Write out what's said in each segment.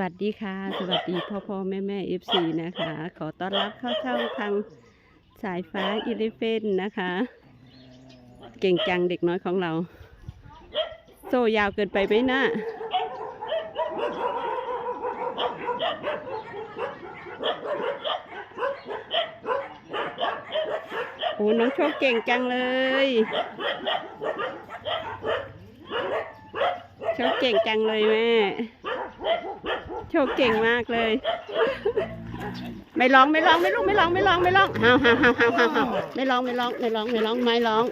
วัสดีค่ะ สวัสดีพ่อพ่อแม่แม่เอฟซีนะคะ ขอต้อนรับเข้าช่องทางสายฟ้าอีเลฟเฟนนะคะ เก่งจังเด็กน้อยของเรา โซ่ยาวเกินไปไหมนะโอ้น้องโชคเก่งจังเลยโชคเก่งจังเลยแม่ ชคเก่งมากเลย ไม่ร้องไม่ร้องไม่ลูกไม่ร้องไม่ร้องไม่ร้องฮาวฮาวฮาวฮาวฮาวฮ่าวไม่ร้องไม่ร้องไม่ร้องไม่ร้องไม่ร้อง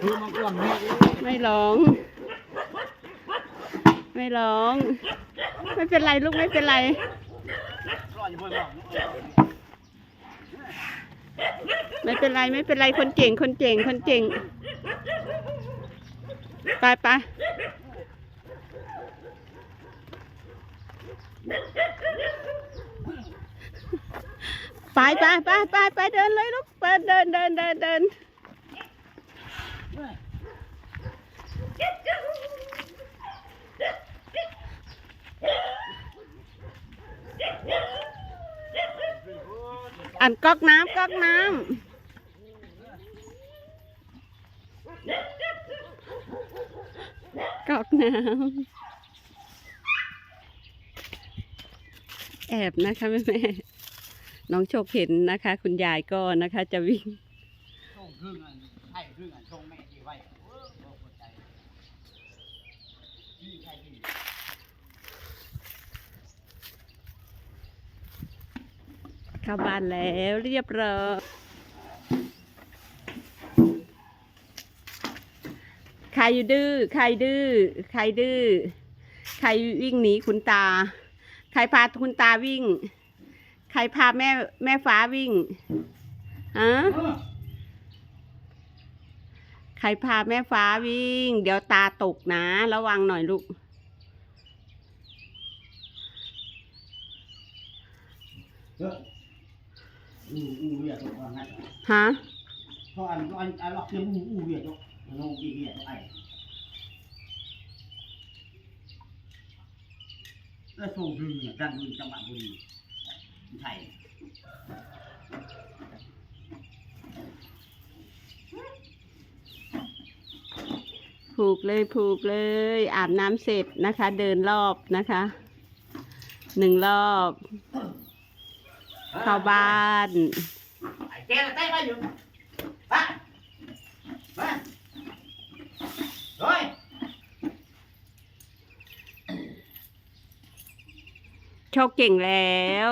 ไม่ร้อง ไม่ร้อง ไม่เป็นไรลูกไม่เป็นไรไม่เป็นไรไม่เป็นไรคนเก่งคนเก่งคนเก่งไปไป ไปไปไปไปไปเดินเลยลูกไปเดินเดินเดินเดินอันก๊อกน้ำก๊อกน้ำก๊อกน้ำแอบนะคะแม่แม่ น้องโชคเห็นนะคะ คุณยายก็นะคะ จะวิ่งส่งครึ่งอันให้ครึ่งอันส่งแม่ที่ไว้โอ้โหหัวใจที่ใช่ที่เข้าบ้านแล้วเรียบร้อยใครดื้อใครดื้อใครดื้อใครวิ่งหนีคุณตา ใครพาคุณตาวิ่ง ใครพาแม่แม่ฟ้าวิ่งฮะใครพาแม่ฟ้าวิ่ง เดี๋ยวตาตกนะ ระวังหน่อยลูก ฮะพราะอันอันอันอกเียูอูเวียตัวมันงอีเวียตัวไอ้แล้วส่งครึ่งเนี่ยดันมือจังหวะพอ ดีใช่ผูกเลยผูกเลย อาบน้ำเสร็จนะคะ เดินรอบนะคะหนึ่งรอบ เข้าบ้านไอ้แกน่ะเต้ไปอยู่ไปมาเฮ้ยโชคเก่งแล้ว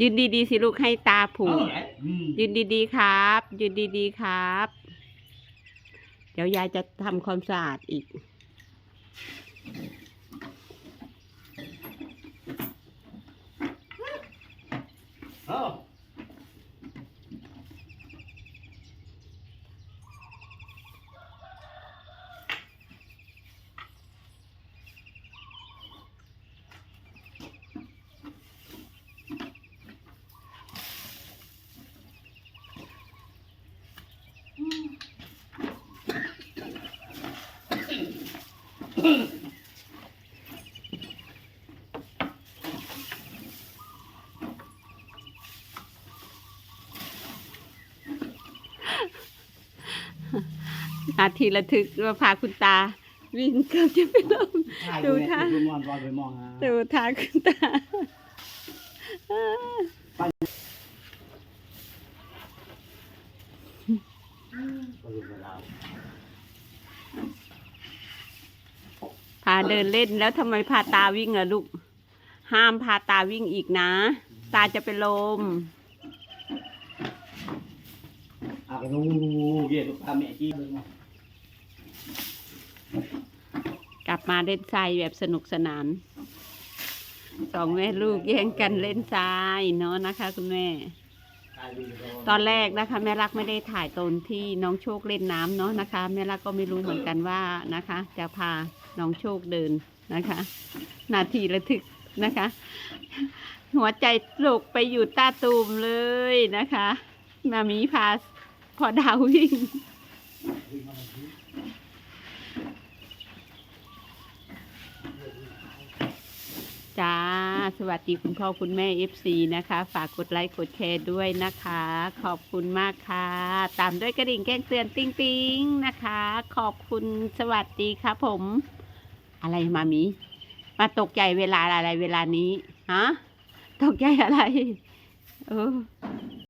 ยืนดีๆสิลูกให้ตาผูกอืมยืนดีๆครับ ยืนดีๆครับ เดี๋ยวยายจะทำความสะอาดอีกเออ นาทีระทึกว่าพาคุณตา วิ่งเกือบจะเป็นลมดูท่าดูมอนรอยไปมองฮะดูทางคุณตาก็ดู เดินเล่นแล้วทำไมพาตาวิ่งล่ะลูก ห้ามพาตาวิ่งอีกนะ ตาจะเป็นลมอะก็ดูเกี่ยวกับพาแม่จี้เลยมากลับมาเล่นทรายแบบสนุกสนาน สองแม่ลูกแย่งกันเล่นทรายเนาะนะคะคุณแม่ ตอนแรกนะคะ แม่รักไม่ได้ถ่ายตอนที่น้องโชคเล่นน้ำเนาะนะคะ แม่รักก็ไม่รู้เหมือนกันว่านะคะ จะพา น้องโชคเดินนะคะ นาทีระทึกนะคะ หัวใจตกไปอยู่ตาตูมเลยนะคะ มามีพาพอดาววิ่งจ้า สวัสดีคุณพ่อคุณแม่ FC นะคะ ฝากกดไลค์กดแชร์ด้วยนะคะ ขอบคุณมากค่ะ ตามด้วยกระดิ่งแก้งเตือนติ้งติ้งนะคะ ขอบคุณสวัสดีครับผม อะไรมามี มาตกใจเวลาอะไรเวลานี้ฮะตกใจอะไร เออ